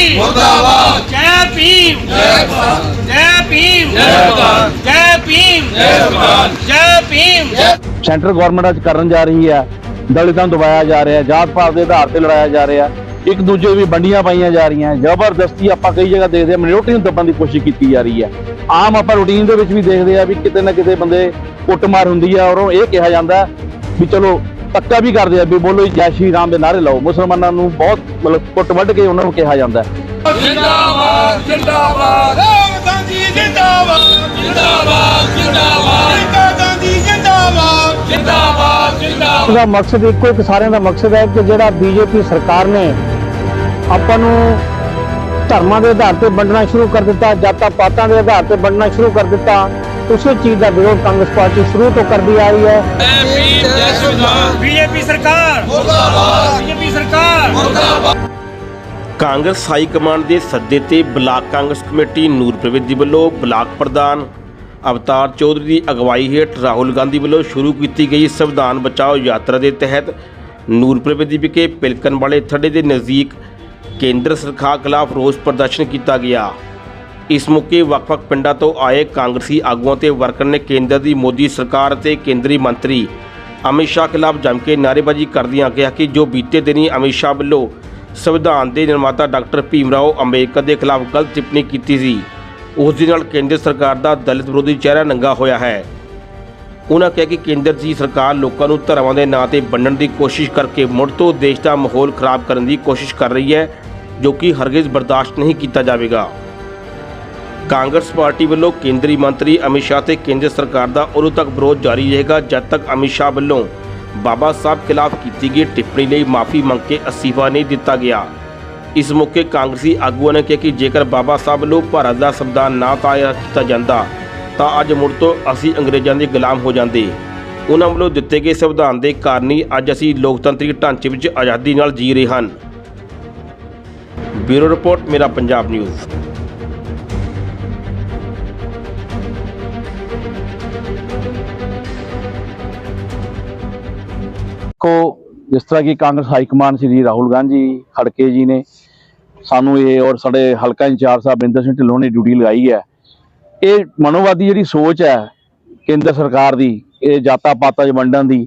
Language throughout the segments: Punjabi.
ਗਾਂਧੀ ਮੁਰਦਾਬਾਦ। ਜੈ ਭੀਮ। ਜੈ ਭਾਰਤ। ਜੈ ਭੀਮ। ਜੈ ਭਾਰਤ। ਜੈ ਭੀਮ। ਜੈ ਭਾਰਤ। ਜੈ ਭੀਮ। ਸੈਂਟਰ ਗਵਰਨਮੈਂਟ ਅੱਜ ਕਰਨ ਜਾ ਰਹੀ ਹੈ। ਦਲਿਤਾਂ ਨੂੰ ਦਬਾਇਆ ਜਾ ਰਿਹਾ ਹੈ। ਜਾਤ ਪਾਤ ਦੇ ਆਧਾਰ ਤੇ ਲੜਾਇਆ ਜਾ ਰਿਹਾ ਹੈ। ਇੱਕ ਦੂਜੇ ਵੀ ਵੰਡੀਆਂ ਪਾਈਆਂ ਜਾ ਰਹੀਆਂ ਜ਼ਬਰਦਸਤੀ ਆਪਾਂ ਕਈ ਜਗ੍ਹਾ ਦੇਖਦੇ ਹਾਂ। ਮਿਨੋਰਟੀ ਨੂੰ ਦੱਬਣ ਦੀ ਕੋਸ਼ਿਸ਼ ਕੀਤੀ ਜਾ ਰਹੀ ਹੈ। ਆਮ ਆਪਾਂ ਰੂਟੀਨ ਦੇ ਵਿੱਚ ਵੀ ਦੇਖਦੇ ਆ ਵੀ ਕਿਤੇ ਨਾ ਕਿਤੇ ਬੰਦੇ ਕੁੱਟਮਾਰ ਹੁੰਦੀ ਆ ਔਰ ਇਹ ਕਿਹਾ ਜਾਂਦਾ ਵੀ ਚਲੋ ਧੱਕਾ ਵੀ ਕਰਦੇ ਆ ਵੀ ਬੋਲੋ ਜੀ ਜੈ ਸ਼੍ਰੀ ਰਾਮ ਦੇ ਨਾਰੇ ਲਾਓ। ਮੁਸਲਮਾਨਾਂ ਨੂੰ ਬਹੁਤ ਮਤਲਬ ਕੁੱਟ ਵੱਢ ਕੇ ਉਹਨਾਂ ਨੂੰ ਕਿਹਾ ਜਾਂਦਾ ਹੈ। ਜਿੰਦਾਬਾਦ ਜਿੰਦਾਬਾਦ। ਰਾਮ ਗਾਂਧੀ ਜਿੰਦਾਬਾਦ। ਜਿੰਦਾਬਾਦ ਜਿੰਦਾਬਾਦ। ਇੰਦਰਾ ਗਾਂਧੀ ਜਿੰਦਾਬਾਦ। ਜਿੰਦਾਬਾਦ ਜਿੰਦਾਬਾਦ। ਦਾ ਮਕਸਦ ਇੱਕੋ ਇੱਕ ਸਾਰਿਆਂ ਦਾ ਮਕਸਦ ਹੈ ਕਿ ਜਿਹੜਾ ਬੀਜੇਪੀ ਸਰਕਾਰ ਨੇ ਆਪਾਂ ਨੂੰ ਧਰਮਾਂ ਦੇ ਆਧਾਰ ਤੇ ਵੰਡਣਾ ਸ਼ੁਰੂ ਕਰ ਦਿੱਤਾ ਜਾਤਾਂ ਪਾਤਾਂ ਦੇ ਆਧਾਰ ਤੇ ਵੰਡਣਾ ਸ਼ੁਰੂ ਕਰ ਦਿੱਤਾ ਉਸੇ ਚੀਜ਼ ਦਾ ਵਿਰੋਧ ਕਾਂਗਰਸ ਪਾਰਟੀ ਸ਼ੁਰੂ ਤੋਂ ਕਰਦੀ ਆ ਰਹੀ ਹੈ। ਬੀਜੇਪੀ ਸਰਕਾਰ। ਮੁਰਦਾਬਾਦ ਬੀਜੇਪੀ ਸਰਕਾਰ। ਮੁਰਦਾਬਾਦ ਕਾਂਗਰਸ ਹਾਈ ਕਮਾਂਡ ਦੇ ਸੱਦੇ ਤੇ ਬਲਾਕ ਕਾਂਗਰਸ ਕਮੇਟੀ ਨੂਰਪ੍ਰਵੇਦ ਦੀ ਵੱਲੋਂ ਬਲਾਕ ਪ੍ਰਧਾਨ ਅਵਤਾਰ ਚੌਧਰੀ ਦੀ ਅਗਵਾਈ ਹੇਠ ਰਾਹੁਲ ਗਾਂਧੀ ਵੱਲੋਂ ਸ਼ੁਰੂ ਕੀਤੀ ਗਈ ਸੰਵਿਧਾਨ ਬਚਾਓ ਯਾਤਰਾ ਦੇ ਤਹਿਤ ਨੂਰਪ੍ਰਵੇਦੀ ਵਿਖੇ ਪਿਲਕਣ ਵਾਲੇ ਥੜੇ ਦੇ ਨਜ਼ਦੀਕ ਕੇਂਦਰ ਸਰਕਾਰ ਖਿਲਾਫ ਰੋਸ ਪ੍ਰਦਰਸ਼ਨ ਕੀਤਾ ਗਿਆ। ਇਸ ਮੌਕੇ ਵੱਖ-ਵੱਖ ਪਿੰਡਾਂ ਤੋਂ ਆਏ ਕਾਂਗਰਸੀ ਆਗੂਆਂ ਤੇ ਵਰਕਰ ਨੇ ਕੇਂਦਰ ਦੀ ਮੋਦੀ ਸਰਕਾਰ ਅਤੇ ਕੇਂਦਰੀ ਮੰਤਰੀ ਅਮਿਤ ਸ਼ਾਹ ਖਿਲਾਫ ਜੰਮ ਕੇ ਨਾਅਰੇਬਾਜ਼ੀ ਕਰਦਿਆਂ ਕਿਹਾ ਕਿ ਜੋ ਬੀਤੇ ਦਿਨੀ ਅਮਿਤ ਸ਼ਾਹ ਵੱਲੋਂ ਸੰਵਿਧਾਨ ਦੇ ਨਿਰਮਾਤਾ ਡਾਕਟਰ ਭੀਮ ਰਾਓ ਅੰਬੇਡਕਰ ਦੇ ਖਿਲਾਫ ਗਲਤ ਟਿੱਪਣੀ ਕੀਤੀ ਸੀ, ਉਸ ਦੇ ਨਾਲ ਕੇਂਦਰ ਸਰਕਾਰ ਦਾ ਦਲਿਤ ਵਿਰੋਧੀ ਚਿਹਰਾ ਨੰਗਾ ਹੋਇਆ ਹੈ। ਉਹਨਾਂ ਕਿਹਾ ਕਿ ਕੇਂਦਰ ਦੀ ਸਰਕਾਰ ਲੋਕਾਂ ਨੂੰ ਧਰਮਾਂ ਦੇ ਨਾਂ ਤੇ ਵੰਡਣ ਦੀ ਕੋਸ਼ਿਸ਼ ਕਰਕੇ ਮੁੜ ਤੋਂ ਦੇਸ਼ ਦਾ ਮਾਹੌਲ ਖਰਾਬ ਕਰਨ ਦੀ ਕੋਸ਼ਿਸ਼ ਕਰ ਰਹੀ ਹੈ, ਜੋ ਕਿ ਹਰਗਿਜ਼ ਬਰਦਾਸ਼ਤ ਨਹੀਂ ਕੀਤਾ ਜਾਵੇਗਾ। ਕਾਂਗਰਸ ਪਾਰਟੀ ਵੱਲੋਂ ਕੇਂਦਰੀ ਮੰਤਰੀ ਅਮਿਤ ਸ਼ਾਹ ਤੇ ਕੇਂਦਰ ਸਰਕਾਰ ਦਾ ਉਦੋਂ ਤੱਕ ਵਿਰੋਧ ਜਾਰੀ ਰਹੇਗਾ ਜਦ ਤੱਕ ਅਮਿਤ ਸ਼ਾਹ ਵੱਲੋਂ ਬਾਬਾ ਸਾਹਿਬ ਖਿਲਾਫ ਕੀਤੀ ਗਈ ਟਿੱਪਣੀ ਲਈ ਮਾਫੀ ਮੰਗ ਕੇ ਅਸਤੀਫਾ ਨਹੀਂ ਦਿੱਤਾ ਗਿਆ। ਇਸ ਮੌਕੇ ਕਾਂਗਰਸੀ ਆਗੂਆਂ ਨੇ ਕਿਹਾ ਕਿ ਜੇਕਰ ਬਾਬਾ ਸਾਹਿਬ ਵੱਲੋਂ ਭਾਰਤ ਦਾ ਸੰਵਿਧਾਨ ਨਾ ਤਾਇਆ ਕੀਤਾ ਜਾਂਦਾ, ਤਾਂ ਅੱਜ ਮੁੜ ਤੋਂ ਅਸੀਂ ਅੰਗਰੇਜ਼ਾਂ ਦੇ ਗੁਲਾਮ ਹੋ ਜਾਂਦੇ। ਉਹਨਾਂ ਵੱਲੋਂ ਦਿੱਤੇ ਗਏ ਸੰਵਿਧਾਨ ਦੇ ਕਾਰਨ ਹੀ ਅੱਜ ਅਸੀਂ ਲੋਕਤੰਤਰੀ ਢਾਂਚੇ ਵਿੱਚ ਆਜ਼ਾਦੀ ਨਾਲ ਜੀ ਰਹੇ ਹਨ। ਬਿਊਰੋ ਰਿਪੋਰਟ, ਮੇਰਾ ਪੰਜਾਬ ਨਿਊਜ਼। ਦੇਖੋ, ਜਿਸ ਤਰ੍ਹਾਂ ਕਿ ਕਾਂਗਰਸ ਹਾਈ ਕਮਾਂਡ ਸ੍ਰੀ ਰਾਹੁਲ ਗਾਂਧੀ ਖੜਕੇ ਜੀ ਨੇ, ਸਾਨੂੰ ਇਹ ਔਰ ਸਾਡੇ ਹਲਕਾ ਇੰਚਾਰਜ ਸਾਹਿਬ ਬਿੰਦਰ ਸਿੰਘ ਢਿੱਲੋਂ ਨੇ ਡਿਊਟੀ ਲਗਾਈ ਹੈ। ਇਹ ਮਨੋਵਾਦੀ ਜਿਹੜੀ ਸੋਚ ਹੈ ਕੇਂਦਰ ਸਰਕਾਰ ਦੀ, ਇਹ ਜਾਤਾਂ ਪਾਤਾਂ 'ਚ ਵੰਡਣ ਦੀ,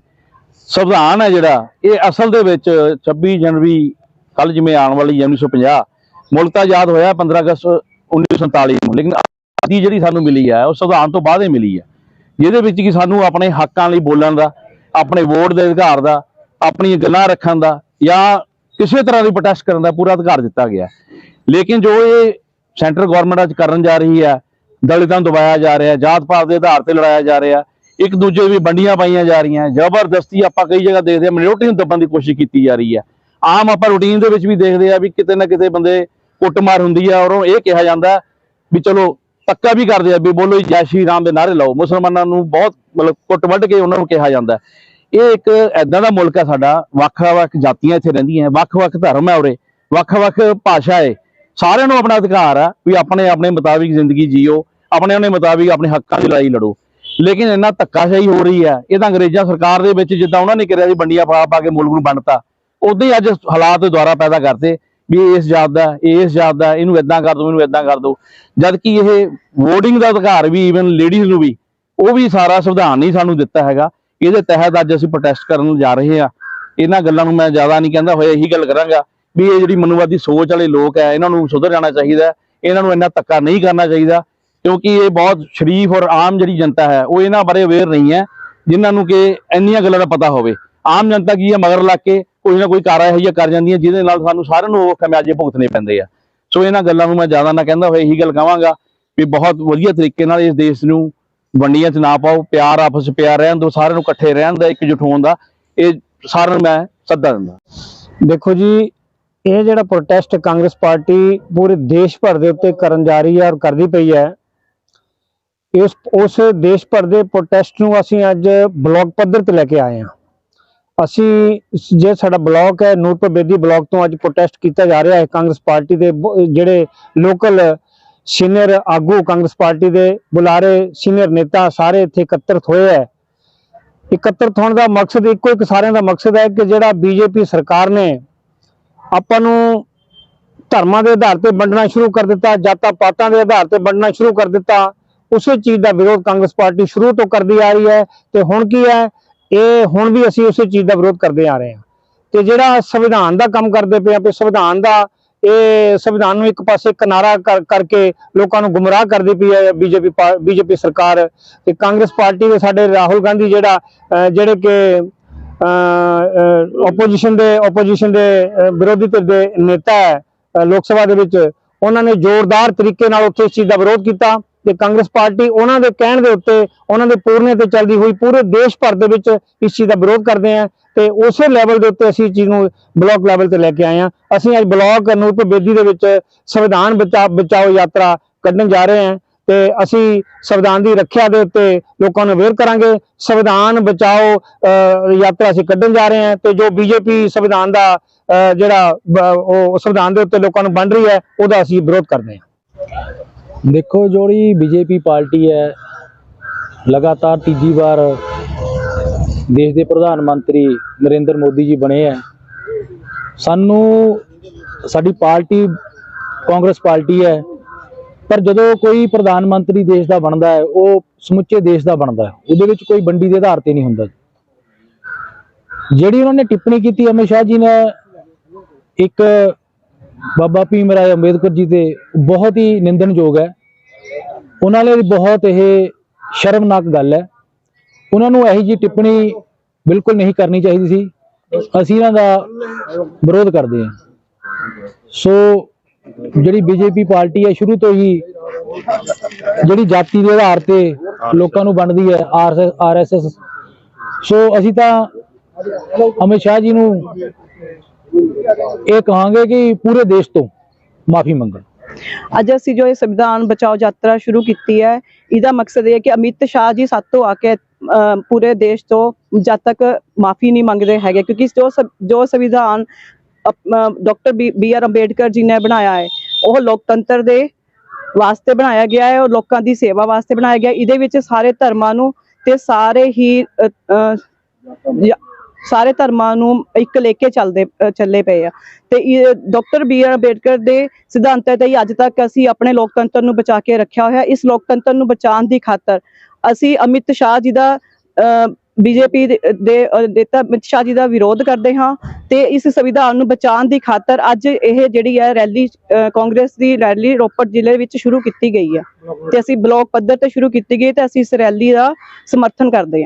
ਸੰਵਿਧਾਨ ਹੈ ਜਿਹੜਾ, ਇਹ ਅਸਲ ਦੇ ਵਿੱਚ 26 ਜਨਵਰੀ ਕੱਲ ਜਿਵੇਂ ਆਉਣ ਵਾਲੀ 1950 ਮੁਲਕ ਤਾਂ ਆਜ਼ਾਦ ਹੋਇਆ 15 ਅਗਸਤ 1947 ਨੂੰ, ਲੇਕਿਨ ਆਜ਼ਾਦੀ ਜਿਹੜੀ ਸਾਨੂੰ ਮਿਲੀ ਹੈ, ਉਹ ਸੰਵਿਧਾਨ ਤੋਂ ਬਾਅਦ ਹੀ ਮਿਲੀ ਹੈ। ਜਿਹਦੇ ਵਿੱਚ ਕਿ ਸਾਨੂੰ ਆਪਣੇ ਹੱਕਾਂ ਲਈ ਬੋਲਣ ਦਾ ਆਪਣੇ ਵੋਟ ਦੇ ਅਧਿਕਾਰ ਦਾ, ਆਪਣੀਆਂ ਗੱਲਾਂ ਰੱਖਣ ਦਾ ਜਾਂ ਕਿਸੇ ਤਰ੍ਹਾਂ ਦੀ ਪ੍ਰੋਟੈਸਟ ਕਰਨ ਦਾ ਪੂਰਾ ਅਧਿਕਾਰ ਦਿੱਤਾ ਗਿਆ। ਲੇਕਿਨ ਜੋ ਇਹ ਸੈਂਟਰ ਗਵਰਨਮੈਂਟ ਅੱਜ ਕਰਨ ਜਾ ਰਹੀ ਹੈ, ਦਲਿਤਾਂ ਨੂੰ ਦਬਾਇਆ ਜਾ ਰਿਹਾ, ਜਾਤ ਪਾਤ ਦੇ ਆਧਾਰ ਤੇ ਲੜਾਇਆ ਜਾ ਰਿਹਾ, ਇੱਕ ਦੂਜੇ ਵੀ ਵੰਡੀਆਂ ਪਾਈਆਂ ਜਾ ਰਹੀਆਂ, ਜ਼ਬਰਦਸਤੀ ਆਪਾਂ ਕਈ ਜਗ੍ਹਾ ਦੇਖਦੇ ਹਾਂ ਮਿਨੋਰਟੀ ਨੂੰ ਦੱਬਣ ਦੀ ਕੋਸ਼ਿਸ਼ ਕੀਤੀ ਜਾ ਰਹੀ ਹੈ। ਆਮ ਆਪਾਂ ਰੂਟੀਨ ਦੇ ਵਿੱਚ ਵੀ ਦੇਖਦੇ ਆ ਵੀ ਕਿਤੇ ਨਾ ਕਿਤੇ ਬੰਦੇ ਕੁੱਟਮਾਰ ਹੁੰਦੀ ਆ ਔਰ ਉਹ ਇਹ ਕਿਹਾ ਜਾਂਦਾ ਵੀ ਚਲੋ ਧੱਕਾ ਵੀ ਕਰਦੇ ਆ ਵੀ ਬੋਲੋ ਜੀ, ਜੈ ਸ਼੍ਰੀ ਰਾਮ ਦੇ ਨਾਰੇ ਲਾਓ। ਮੁਸਲਮਾਨਾਂ ਨੂੰ ਬਹੁਤ ਮਤਲਬ ਕੁੱਟ ਵੱਢ ਕੇ ਉਹਨਾਂ ਨੂੰ ਕਿਹਾ ਜਾਂਦਾ ਇਹ ਇੱਕ ਐਦਾਂ ਦਾ ਮੁਲਕ ਹੈ ਸਾਡਾ, ਵੱਖ-ਵੱਖ ਜਾਤੀਆਂ ਇੱਥੇ ਰਹਿੰਦੀਆਂ, ਵੱਖ-ਵੱਖ ਧਰਮ ਹੈ ਉਰੇ, ਵੱਖ-ਵੱਖ ਭਾਸ਼ਾ ਹੈ ਸਾਰਿਆਂ ਨੂੰ ਆਪਣਾ ਅਧਿਕਾਰ ਆ ਵੀ ਆਪਣੇ ਆਪਣੇ ਮੁਤਾਬਿਕ ਜ਼ਿੰਦਗੀ ਜੀਓ, ਆਪਣੇ ਆਪਣੇ ਮੁਤਾਬਿਕ ਆਪਣੇ ਹੱਕਾਂ ਦੀ ਲੜਾਈ ਲੜੋ। ਲੇਕਿਨ ਇੰਨਾ ਧੱਕਾਸ਼ਾਹੀ ਹੋ ਰਹੀ ਹੈ ਇਹ ਤਾਂ ਅੰਗਰੇਜ਼ਾਂ ਸਰਕਾਰ ਦੇ ਵਿੱਚ ਜਿੱਦਾਂ ਉਹਨਾਂ ਨੇ ਕਰਿਆ ਸੀ ਬੰਡੀਆਂ ਪਾ ਪਾ ਕੇ ਮੁਲਕ ਨੂੰ ਵੰਡਤਾ, ਉਦਾਂ ਹੀ ਅੱਜ ਹਾਲਾਤ ਦੁਆਰਾ ਪੈਦਾ ਕਰਤੇ। ਵੀ ਇਹ ਇਸ ਜਾਤ ਦਾ ਇਹ ਇਸ ਜਾਤ ਦਾ ਇਹਨੂੰ ਇਦਾਂ ਕਰ ਦੋ, ਇਹਨੂੰ ਇਦਾਂ ਕਰ ਦੋ। ਜਦ ਕਿ ਇਹ ਵੋਟਿੰਗ ਦਾ ਅਧਿਕਾਰ ਵੀ ਈਵਨ ਲੇਡੀਜ਼ ਨੂੰ ਵੀ, ਉਹ ਵੀ ਸਾਰਾ ਸੰਵਿਧਾਨ ਨਹੀਂ ਸਾਨੂੰ ਦਿੱਤਾ ਹੈਗਾ। ਇਹਦੇ ਤਹਿਤ ਅੱਜ ਅਸੀਂ ਪ੍ਰੋਟੈਸਟ ਕਰਨ ਜਾ ਰਹੇ ਹਾਂ। ਇਹਨਾਂ ਗੱਲਾਂ ਨੂੰ ਮੈਂ ਜ਼ਿਆਦਾ ਨਹੀਂ ਕਹਿੰਦਾ ਹੋਇਆ ਇਹੀ ਗੱਲ ਕਰਾਂਗਾ ਵੀ ਇਹ ਜਿਹੜੀ ਮਨੁਵਾਦੀ ਸੋਚ ਵਾਲੇ ਲੋਕ ਹੈ, ਇਹਨਾਂ ਨੂੰ ਸੁਧਰ ਜਾਣਾ ਚਾਹੀਦਾ ਇਹਨਾਂ ਨੂੰ ਇੰਨਾ ਧੱਕਾ ਨਹੀਂ ਕਰਨਾ ਚਾਹੀਦਾ, ਕਿਉਂਕਿ ਇਹ ਬਹੁਤ ਸ਼ਰੀਫ ਔਰ ਆਮ ਜਿਹੜੀ ਜਨਤਾ ਹੈ, ਉਹ ਇਹਨਾਂ ਬਾਰੇ ਅਵੇਅਰ ਨਹੀਂ ਹੈ, ਜਿਨ੍ਹਾਂ ਨੂੰ ਕਿ ਇੰਨੀਆਂ ਗੱਲਾਂ ਦਾ ਪਤਾ ਹੋਵੇ। ਆਮ ਜਨਤਾ ਕੀ ਹੈ, ਮਗਰ ਲੱਗ ਕੇ ਕੋਈ ਨਾ ਕੋਈ ਕਾਰਾਂ ਇਹੋ ਜਿਹੀਆਂ ਕਰ ਜਾਂਦੀਆਂ, ਜਿਹਦੇ ਨਾਲ ਸਾਨੂੰ ਸਾਰਿਆਂ ਨੂੰ ਉਹ ਖਮਿਆਜੇ ਭੁਗਤਣੇ ਪੈਂਦੇ ਆ। ਸੋ ਇਹਨਾਂ ਗੱਲਾਂ ਨੂੰ ਮੈਂ ਜ਼ਿਆਦਾ ਨਾ ਕਹਿੰਦਾ ਹੋਇਆ ਇਹੀ ਗੱਲ ਕਹਾਂਗਾ ਵੀ ਬਹੁਤ ਵਧੀਆ ਤਰੀਕੇ ਨਾਲ ਇਸ ਦੇਸ਼ ਨੂੰ ਵੰਡੀਆਂ 'ਚ ਨਾ ਪਾਓ, ਪਿਆਰ, ਆਪਸ ਪਿਆਰ ਰਹਿਣ ਦਿਓ, ਸਾਰਿਆਂ ਨੂੰ ਇਕੱਠੇ ਰਹਿਣ ਦਾ, ਇਕਜੁੱਟ ਹੋਣ ਦਾ, ਇਹ ਸਾਰਿਆਂ ਨੂੰ ਮੈਂ ਸੱਦਾ ਦਿੰਦਾ। ਦੇਖੋ ਜੀ, ਇਹ ਜਿਹੜਾ ਪ੍ਰੋਟੈਸਟ ਕਾਂਗਰਸ ਪਾਰਟੀ ਪੂਰੇ ਦੇਸ਼ ਭਰ ਦੇ ਉੱਤੇ ਕਰਨ ਜਾ ਰਹੀ ਹੈ ਔਰ ਕਰਦੀ ਪਈ ਹੈ, ਇਸ, ਉਸ ਦੇਸ਼ ਭਰ ਦੇ ਪ੍ਰੋਟੈਸਟ ਨੂੰ ਅਸੀਂ ਅੱਜ ਬਲਾਕ ਪੱਧਰ ਤੇ ਲੈ ਕੇ ਆਏ ਹਾਂ। ਅਸੀਂ ਜੇ ਸਾਡਾ ਬਲਾਕ ਹੈ, ਨੂਰਪੁਰ ਬੇਦੀ ਬਲਾਕ ਤੋਂ ਅੱਜ ਪ੍ਰੋਟੈਸਟ ਕੀਤਾ ਜਾ ਰਿਹਾ ਹੈ ਕਾਂਗਰਸ ਪਾਰਟੀ ਦੇ ਜਿਹੜੇ ਲੋਕਲ ਸੀਨੀਅਰ ਆਗੂ ਕਾਂਗਰਸ ਪਾਰਟੀ ਦੇ ਬੁਲਾਰੇ ਸੀਨੀਅਰ ਨੇਤਾ ਸਾਰੇ ਇੱਥੇ ਇਕੱਤਰਤ ਹੋਏ ਹੈ। ਇਕੱਤਰਤ ਹੋਣ ਦਾ ਮਕਸਦ ਇੱਕੋ ਇੱਕ ਸਾਰਿਆਂ ਦਾ ਮਕਸਦ ਹੈ ਕਿ ਜਿਹੜਾ ਬੀਜੇਪੀ ਸਰਕਾਰ ਨੇ ਆਪਾਂ ਨੂੰ ਧਰਮਾਂ ਦੇ ਆਧਾਰ ਤੇ ਵੰਡਣਾ ਸ਼ੁਰੂ ਕਰ ਦਿੱਤਾ, ਜਾਤਾਂ ਪਾਤਾਂ ਦੇ ਆਧਾਰ ਤੇ ਵੰਡਣਾ ਸ਼ੁਰੂ ਕਰ ਦਿੱਤਾ, ਉਸੇ ਚੀਜ਼ ਦਾ ਵਿਰੋਧ ਕਾਂਗਰਸ ਪਾਰਟੀ ਸ਼ੁਰੂ ਤੋਂ ਕਰਦੀ ਆ ਰਹੀ ਹੈ ਤੇ ਹੁਣ ਕੀ ਹੈ? ਇਹ ਹੁਣ ਵੀ ਅਸੀਂ ਉਸੇ ਚੀਜ਼ ਦਾ ਵਿਰੋਧ ਕਰਦੇ ਆ ਰਹੇ ਹਾਂ। ਤੇ ਜਿਹੜਾ ਸੰਵਿਧਾਨ ਦਾ ਕੰਮ ਕਰਦੇ ਪਏ ਆ, ਵੀ ਸੰਵਿਧਾਨ ਦਾ ਇਹ ਸੰਵਿਧਾਨ ਨੂੰ ਇੱਕ ਪਾਸੇ ਕਿਨਾਰਾ ਕਰ- ਕਰਕੇ ਲੋਕਾਂ ਨੂੰ ਗੁੰਮਰਾਹ ਕਰਦੀ ਪਈ ਹੈ ਬੀਜੇਪੀ ਬੀਜੇਪੀ ਸਰਕਾਰ ਤੇ ਕਾਂਗਰਸ ਪਾਰਟੀ ਦੇ ਸਾਡੇ ਰਾਹੁਲ ਗਾਂਧੀ ਜਿਹੜਾ ਜਿਹੜੇ ਕਿ ਆਪੋਜੀਸ਼ਨ ਦੇ ਆਪੋਜੀਸ਼ਨ ਦੇ ਵਿਰੋਧੀ ਧਿਰ ਦੇ ਨੇਤਾ ਹੈ ਲੋਕ ਸਭਾ ਦੇ ਵਿੱਚ, ਉਹਨਾਂ ਨੇ ਜ਼ੋਰਦਾਰ ਤਰੀਕੇ ਨਾਲ ਉੱਥੇ ਇਸ ਚੀਜ਼ ਦਾ ਵਿਰੋਧ ਕੀਤਾ। ਤੇ ਕਾਂਗਰਸ ਪਾਰਟੀ ਉਹਨਾਂ ਦੇ ਕਹਿਣ ਦੇ ਉੱਤੇ, ਉਹਨਾਂ ਦੇ ਪੂਰਨੇ ਤੇ ਚੱਲਦੀ ਹੋਈ ਪੂਰੇ ਦੇਸ਼ ਭਰ ਦੇ ਵਿੱਚ ਇਸ ਚੀਜ਼ ਦਾ ਵਿਰੋਧ ਕਰਦੇ ਆ ਤੇ ਉਸੇ ਲੈਵਲ ਦੇ ਉੱਤੇ ਅਸੀਂ ਇਸ ਚੀਜ਼ ਨੂੰ ਬਲਾਕ ਲੈਵਲ ਤੇ ਲੈ ਕੇ ਆਏ ਆ। ਅਸੀਂ ਅੱਜ ਬਲਾਕ ਨੂਰਪੁਰ ਬੇਦੀ ਦੇ ਵਿੱਚ ਸੰਵਿਧਾਨ ਬਚਾ, ਬਚਾਓ ਯਾਤਰਾ ਕੱਢਣ ਜਾ ਰਹੇ ਹਾਂ ਤੇ ਅਸੀਂ ਸੰਵਿਧਾਨ ਦੀ ਰੱਖਿਆ ਦੇ ਉੱਤੇ ਲੋਕਾਂ ਨੂੰ ਅਵੇਅਰ ਕਰਾਂਗੇ। ਸੰਵਿਧਾਨ ਬਚਾਓ ਯਾਤਰਾ ਅਸੀਂ ਕੱਢਣ ਜਾ ਰਹੇ ਹਾਂ ਤੇ ਜੋ ਬੀਜੇਪੀ ਸੰਵਿਧਾਨ ਦਾ ਜਿਹੜਾ ਉਹ ਸੰਵਿਧਾਨ ਦੇ ਉੱਤੇ ਲੋਕਾਂ ਨੂੰ ਵੰਡ ਰਹੀ ਹੈ, ਉਹਦਾ ਅਸੀਂ ਵਿਰੋਧ ਕਰਦੇ ਹਾਂ ਦੇਖੋ ਜਿਹੜੀ ਬੀਜੇਪੀ ਪਾਰਟੀ ਹੈ, ਲਗਾਤਾਰ ਤੀਜੀ ਵਾਰ ਦੇਸ਼ ਦੇ ਪ੍ਰਧਾਨ ਮੰਤਰੀ ਨਰਿੰਦਰ ਮੋਦੀ ਜੀ ਬਣੇ ਹੈ। ਸਾਨੂੰ ਸਾਡੀ ਪਾਰਟੀ ਕਾਂਗਰਸ ਪਾਰਟੀ ਹੈ, ਪਰ ਜਦੋਂ ਕੋਈ ਪ੍ਰਧਾਨ ਮੰਤਰੀ ਦੇਸ਼ ਦਾ ਬਣਦਾ ਹੈ, ਉਹ ਸਮੁੱਚੇ ਦੇਸ਼ ਦਾ ਬਣਦਾ ਹੈ। ਉਹਦੇ ਵਿੱਚ ਕੋਈ ਵੰਡੀ ਦੇ ਆਧਾਰ ਤੇ ਨਹੀਂ ਹੁੰਦਾ। ਜਿਹੜੀ ਉਹਨਾਂ ਨੇ ਟਿੱਪਣੀ ਕੀਤੀ, ਅਮਿਤ ਸ਼ਾਹ ਜੀ ਨੇ ਇੱਕ ਬਾਬਾ ਭੀਮ ਰਾਏ ਅੰਬੇਦਕਰ ਜੀ ਤੇ ਬਹੁਤ ਹੀ ਨਿੰਦਣਯੋਗ ਹੈ। ਉਹਨਾਂ ਲਈ ਬਹੁਤ ਇਹ ਸ਼ਰਮਨਾਕ ਗੱਲ ਹੈ। ਉਹਨਾਂ ਨੂੰ ਇਹੋ ਜੀ ਟਿੱਪਣੀ ਬਿਲਕੁਲ ਨਹੀਂ ਕਰਨੀ ਚਾਹੀਦੀ ਸੀ। ਅਸੀਂ ਇਹਨਾਂ ਦਾ ਵਿਰੋਧ ਕਰਦੇ ਹਾਂ। ਸੋ ਜਿਹੜੀ ਬੀਜੇਪੀ ਪਾਰਟੀ ਹੈ, ਸ਼ੁਰੂ ਤੋਂ ਹੀ ਜਿਹੜੀ ਜਾਤੀ ਦੇ ਆਧਾਰ ਤੇ ਲੋਕਾਂ ਨੂੰ ਵੰਡਦੀ ਹੈ ਆਰਐਸਐਸ ਸੋ ਅਸੀਂ ਤਾਂ ਅਮਿਤ ਸ਼ਾਹ ਜੀ ਨੂੰ ਇਹ ਕਹਾਂਗੇ ਕਿ ਪੂਰੇ ਦੇਸ਼ ਤੋਂ ਮਾਫੀ ਮੰਗਣ। ਅੱਜ ਅਸੀਂ ਜੋ ਇਹ ਸੰਵਿਧਾਨ ਬਚਾਓ ਯਾਤਰਾ ਸ਼ੁਰੂ ਕੀਤੀ ਹੈ, ਇਹਦਾ ਮਕਸਦ ਇਹ ਹੈ ਕਿ ਅਮਿਤ ਸ਼ਾਹ ਜੀ ਸਾਤੋਂ ਆ ਕੇ ਪੂਰੇ ਦੇਸ਼ ਤੋਂ ਜਦ ਤੱਕ ਮਾਫੀ ਨਹੀਂ ਮੰਗਦੇ ਹੈਗੇ, ਕਿਉਂਕਿ ਜੋ ਜੋ ਸੰਵਿਧਾਨ doctor B R Ambedkar ji ਨੇ ਬਣਾਇਆ ਹੈ, ਉਹ ਲੋਕਤੰਤਰ ਦੇ ਵਾਸਤੇ ਬਣਾਇਆ ਗਿਆ ਹੈ, ਉਹ ਲੋਕਾਂ ਦੀ ਸੇਵਾ ਵਾਸਤੇ ਬਣਾਇਆ ਗਿਆ ਇਹਦੇ ਵਿੱਚ ਸਾਰੇ ਧਰਮਾਂ ਨੂੰ ਤੇ ਸਾਰੇ ਹੀ ਸਾਰੇ ਧਰਮਾਂ ਨੂੰ ਇੱਕ ਲੈ ਕੇ ਚੱਲਦੇ ਚੱਲੇ ਪਏ ਆ। ਤੇ ਇਹ ਡਾਕਟਰ ਬੀ ਆਰ ਅੰਬੇਡਕਰ ਦੇ ਸਿਧਾਂਤਾਂ ਤੇ ਹੀ ਅੱਜ ਤੱਕ ਅਸੀਂ ਆਪਣੇ ਲੋਕਤੰਤਰ ਨੂੰ ਬਚਾ ਕੇ ਰੱਖਿਆ ਹੋਇਆ। ਇਸ ਲੋਕਤੰਤਰ ਨੂੰ ਬਚਾਉਣ ਦੀ ਖਾਤਰ ਅਸੀਂ ਅਮਿਤ ਸ਼ਾਹ ਜੀ ਦਾ ਬੀਜੇਪੀ ਦੇ ਦੇ- ਨੇਤਾ ਅਮਿਤ ਸ਼ਾਹ ਜੀ ਦਾ ਵਿਰੋਧ ਕਰਦੇ ਹਾਂ ਤੇ ਇਸ ਸੰਵਿਧਾਨ ਨੂੰ ਬਚਾਉਣ ਦੀ ਖਾਤਰ ਅੱਜ ਇਹ ਜਿਹੜੀ ਹੈ ਰੈਲੀ ਅ, ਕਾਂਗਰਸ ਦੀ ਰੈਲੀ ਰੋਪੜ ਜ਼ਿਲ੍ਹੇ ਵਿੱਚ ਸ਼ੁਰੂ ਕੀਤੀ ਗਈ ਹੈ। ਤੇ ਅਸੀਂ ਬਲਾਕ ਪੱਧਰ ਤੇ ਸ਼ੁਰੂ ਕੀਤੀ ਗਈ ਤੇ ਅਸੀਂ ਇਸ ਰੈਲੀ ਦਾ ਸਮਰਥਨ ਕਰਦੇ ਹਾਂ।